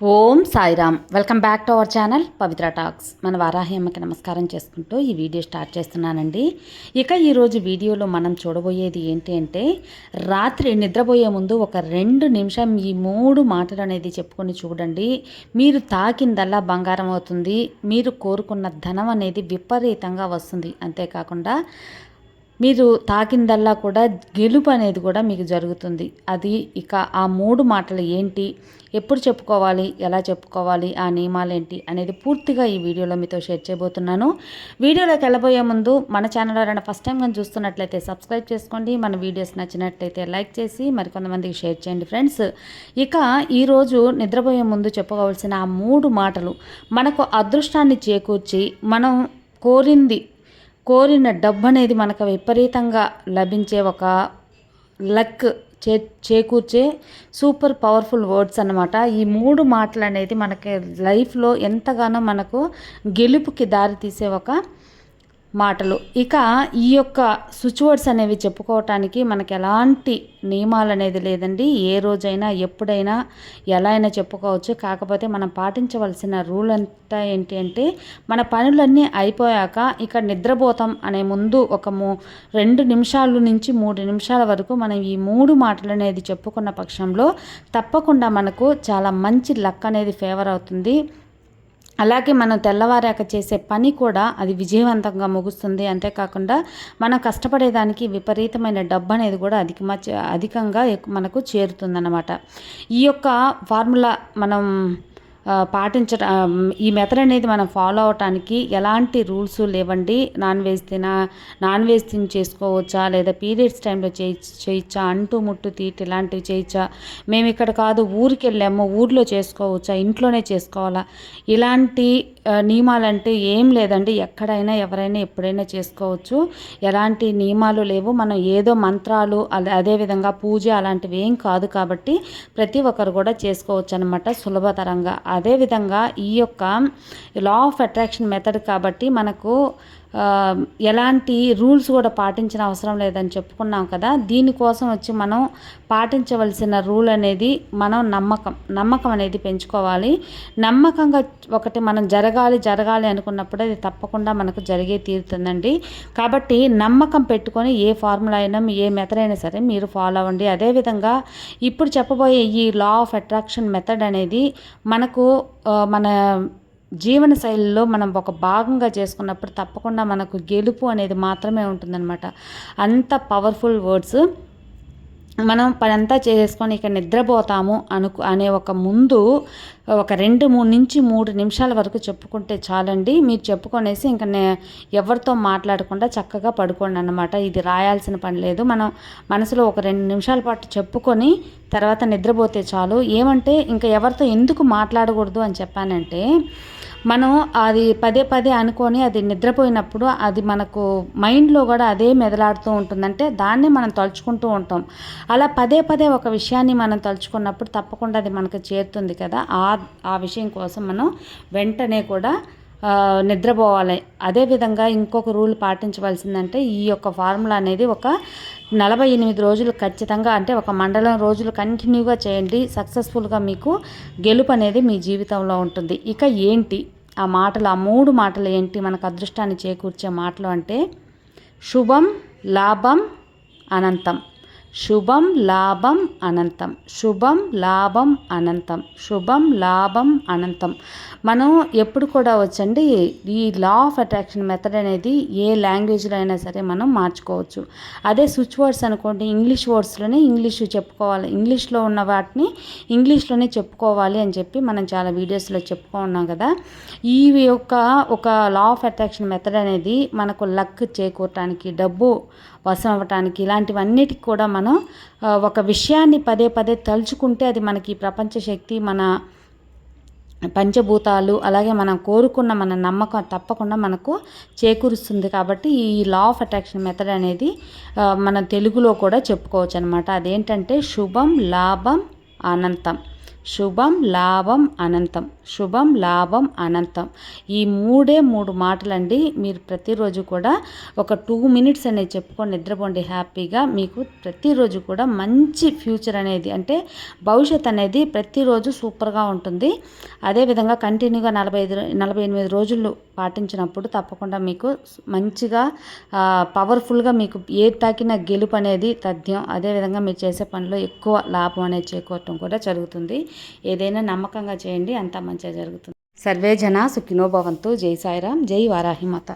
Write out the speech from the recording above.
Om Sairam. Welcome back to our channel Pavitra talks. మన వారాహమ్మకి నమస్కారం చేసుకుంటూ ఈ వీడియో స్టార్ట్ చేస్తున్నానండి. ఇక ఈరోజు వీడియోలో మనం చూడబోయేది ఏంటి అంటే రాత్రి నిద్రపోయే ముందు ఒక రెండు నిమిషం ఈ మూడు మాటలు అనేది చెప్పుకొని చూడండి. మీరు తాకిందల్లా బంగారం అవుతుంది. మీరు కోరుకున్న ధనం అనేది విపరీతంగా వస్తుంది. అంతేకాకుండా మీరు తాకిందల్లా కూడా గెలుపు అనేది కూడా మీకు జరుగుతుంది. అది ఇక ఆ మూడు మాటలు ఏంటి? ఎప్పుడు చెప్పుకోవాలి? ఎలా చెప్పుకోవాలి? ఆ నియమాలు ఏంటి అనేది పూర్తిగా ఈ వీడియోలో మీతో షేర్ చేయబోతున్నాను. వీడియోలోకి వెళ్ళబోయే ముందు మన ఛానల్ ఎవరైనా ఫస్ట్ టైం కానీ చూస్తున్నట్లయితే సబ్స్క్రైబ్ చేసుకోండి. మన వీడియోస్ నచ్చినట్లయితే లైక్ చేసి మరికొంతమందికి షేర్ చేయండి ఫ్రెండ్స్. ఇక ఈరోజు నిద్రపోయే ముందు చెప్పుకోవాల్సిన ఆ మూడు మాటలు మనకు అదృష్టాన్ని చేకూర్చి మనం కోరింది కోరిన డబ్బు అనేది మనకు విపరీతంగా లభించే ఒక లక్ చే చేకూర్చే సూపర్ పవర్ఫుల్ వర్డ్స్ అనమాట ఈ మూడు మాటలు అనేది మనకి లైఫ్లో ఎంతగానో మనకు గెలుపుకి దారి తీసే ఒక మాటలు. ఇక ఈ యొక్క స్విచ్ అనేవి చెప్పుకోవటానికి మనకి ఎలాంటి నియమాలు అనేది లేదండి. ఏ రోజైనా ఎప్పుడైనా ఎలా అయినా చెప్పుకోవచ్చు. కాకపోతే మనం పాటించవలసిన రూల్ అంతా ఏంటి అంటే మన పనులన్నీ అయిపోయాక ఇక నిద్రపోతాం అనే ముందు ఒక మూ రెండు నిమిషాల నుంచి మూడు నిమిషాల వరకు మనం ఈ మూడు మాటలు అనేది చెప్పుకున్న పక్షంలో తప్పకుండా మనకు చాలా మంచి లక్ అనేది ఫేవర్ అవుతుంది. అలాగే మనం తెల్లవారాక చేసే పని కూడా అది విజయవంతంగా ముగుస్తుంది. అంతేకాకుండా మనం కష్టపడేదానికి విపరీతమైన డబ్బు అనేది కూడా అధిక అధికంగా మనకు చేరుతుందన్నమాట. ఈ యొక్క ఫార్ములా మనం పాటించడం ఈ మెథడ్ అనేది మనం ఫాలో అవటానికి ఎలాంటి రూల్స్ లేవండి. నాన్ వెజ్ తిన నాన్ వెజ్ తిని చేసుకోవచ్చా? లేదా పీరియడ్స్ టైంలో చేయి చేయొచ్చా? అంటూ ముట్టు తీటి ఇలాంటివి చేయొచ్చా? మేము ఇక్కడ కాదు ఊరికి వెళ్ళాము ఊర్లో చేసుకోవచ్చా? ఇంట్లోనే చేసుకోవాలా? ఇలాంటి నియమాలంటే ఏం లేదండి. ఎక్కడైనా ఎవరైనా ఎప్పుడైనా చేసుకోవచ్చు. ఎలాంటి నియమాలు లేవు. మనం ఏదో మంత్రాలు అదేవిధంగా పూజ అలాంటివి ఏం కాదు కాబట్టి ప్రతి ఒక్కరు కూడా చేసుకోవచ్చు అనమాట సులభతరంగా. అదేవిధంగా ఈ యొక్క లా ఆఫ్ అట్రాక్షన్ మెథడ్ కాబట్టి మనకు ఎలాంటి రూల్స్ కూడా పాటించిన అవసరం లేదని చెప్పుకున్నాం కదా. దీనికోసం వచ్చి మనం పాటించవలసిన రూల్ అనేది మనం నమ్మకం నమ్మకం అనేది పెంచుకోవాలి. నమ్మకంగా ఒకటి మనం జరగాలి జరగాలి అనుకున్నప్పుడు అది తప్పకుండా మనకు జరిగే తీరుతుందండి. కాబట్టి నమ్మకం పెట్టుకొని ఏ ఫార్ములా అయినా ఏ మెథడ్ అయినా సరే మీరు ఫాలో అవ్వండి. అదేవిధంగా ఇప్పుడు చెప్పబోయే ఈ లా ఆఫ్ అట్రాక్షన్ మెథడ్ అనేది మనకు మన జీవన శైలిలో మనం ఒక భాగంగా చేసుకున్నప్పుడు తప్పకుండా మనకు గెలుపు అనేది మాత్రమే ఉంటుందన్నమాట. అంత పవర్ఫుల్ వర్డ్స్ మనం పనంతా చేసుకొని ఇక నిద్రపోతాము అనుకు అనే ఒక ముందు ఒక రెండు మూడు నుంచి మూడు నిమిషాల వరకు చెప్పుకుంటే చాలండి. మీరు చెప్పుకొనేసి ఇంకా ఎవరితో మాట్లాడకుండా చక్కగా పడుకోండి అనమాట ఇది రాయాల్సిన పని లేదు. మనం మనసులో ఒక రెండు నిమిషాల పాటు చెప్పుకొని తర్వాత నిద్రపోతే చాలు. ఏమంటే ఇంకా ఎవరితో ఎందుకు మాట్లాడకూడదు అని చెప్పానంటే మనం అది పదే పదే అనుకొని అది నిద్రపోయినప్పుడు అది మనకు మైండ్లో కూడా అదే మెదలాడుతూ ఉంటుందంటే దాన్నే మనం తలుచుకుంటూ ఉంటాం. అలా పదే పదే ఒక విషయాన్ని మనం తలుచుకున్నప్పుడు తప్పకుండా అది మనకు చేరుతుంది కదా. ఆ ఆ విషయం కోసం మనం వెంటనే కూడా నిద్రపోవాలి. అదేవిధంగా ఇంకొక రూల్ పాటించవలసిందంటే ఈ యొక్క ఫార్ములా అనేది ఒక నలభై ఎనిమిది రోజులు ఖచ్చితంగా అంటే ఒక మండలం రోజులు కంటిన్యూగా చేయండి. సక్సెస్ఫుల్గా మీకు గెలుపు అనేది మీ జీవితంలో ఉంటుంది. ఇక ఏంటి? ఆ మాటలు ఆ మూడు మాటలు ఏంటి? మనకు అదృష్టాన్ని చేకూర్చే మాటలు అంటే శుభం లాభం అనంతం. శుభం లాభం అనంతం. శుభం లాభం అనంతం. శుభం లాభం అనంతం. మనం ఎప్పుడు కూడా వచ్చండి ఈ లా ఆఫ్ అట్రాక్షన్ మెథడ్ అనేది ఏ లాంగ్వేజ్లో అయినా సరే మనం మార్చుకోవచ్చు. అదే స్విచ్ వర్డ్స్ అనుకోండి ఇంగ్లీష్ వర్డ్స్లోనే ఇంగ్లీష్ చెప్పుకోవాలి. ఇంగ్లీష్లో ఉన్న వాటిని ఇంగ్లీష్లోనే చెప్పుకోవాలి అని చెప్పి మనం చాలా వీడియోస్లో చెప్పుకో ఉన్నాం కదా. ఈ యొక్క ఒక లా ఆఫ్ అట్రాక్షన్ మెథడ్ అనేది మనకు లక్ చేకూరటానికి డబ్బు వశం అవ్వటానికి ఇలాంటివన్నిటికి కూడా మనం ఒక విషయాన్ని పదే పదే తలుచుకుంటే అది మనకి ప్రపంచ శక్తి మన పంచభూతాలు అలాగే మనం కోరుకున్న మన నమ్మకం తప్పకుండా మనకు చేకూరుస్తుంది. కాబట్టి ఈ లా ఆఫ్ అట్రాక్షన్ మెథడ్ అనేది మన తెలుగులో కూడా చెప్పుకోవచ్చు అనమాట అదేంటంటే శుభం లాభం అనంతం. శుభం లాభం అనంతం. శుభం లాభం అనంతం. ఈ మూడే మూడు మాటలండి. మీరు ప్రతిరోజు కూడా ఒక టూ మినిట్స్ అనేది చెప్పుకొని నిద్రపోండి హ్యాపీగా. మీకు ప్రతిరోజు కూడా మంచి ఫ్యూచర్ అనేది అంటే భవిష్యత్ అనేది ప్రతిరోజు సూపర్గా ఉంటుంది. అదేవిధంగా కంటిన్యూగా నలభై ఐదు నలభై ఎనిమిది రోజులు పాటించినప్పుడు తప్పకుండా మీకు మంచిగా పవర్ఫుల్గా మీకు ఏ తాకిన గెలుపు అనేది తథ్యం. అదేవిధంగా మీరు చేసే పనిలో ఎక్కువ లాభం అనేది చేకూరటం కూడా జరుగుతుంది. ఏదైనా నమ్మకంగా చేయండి అంతా మంచిగా జరుగుతుంది. సర్వే జన సుఖినో భవంతు. జై సాయిరాం జై వారాహిమాత